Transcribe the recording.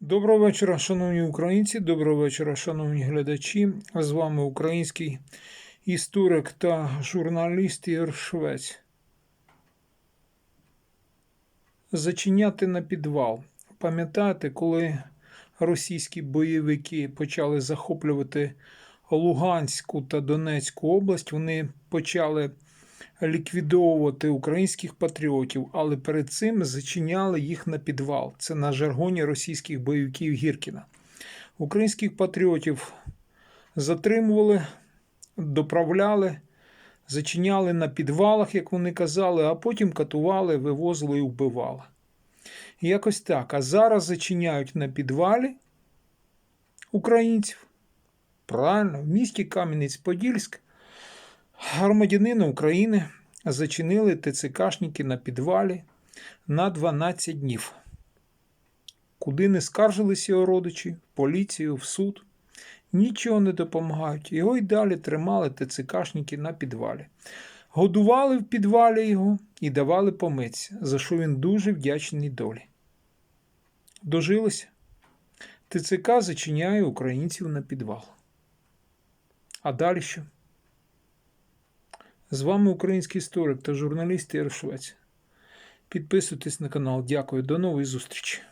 Доброго вечора, шановні українці, доброго вечора, шановні глядачі. З вами український історик та журналіст Ігор Швець. Зачиняти на підвал. Пам'ятаєте, коли російські бойовики почали захоплювати Луганську та Донецьку область, вони почали ліквідовувати українських патріотів, але перед цим зачиняли їх на підвал. Це на жаргоні російських бойовиків Гіркіна. Українських патріотів затримували, доправляли, зачиняли на підвалах, як вони казали, а потім катували, вивозили і вбивали. Якось так. А зараз зачиняють на підвалі українців. Правильно, в місті Кам'янець-Подільськ громадянина України зачинили ТЦКшники на підвалі на 12 днів. Куди не скаржились його родичі, в поліцію, в суд. Нічого не допомагають. Його й далі тримали ТЦКшники на підвалі. Годували в підвалі його і давали помитися, за що він дуже вдячний долі. Дожилися. ТЦК зачиняє українців на підвал. А далі що? З вами український історик та журналіст Ігор. Підписуйтесь на канал. Дякую. До нової зустрічі.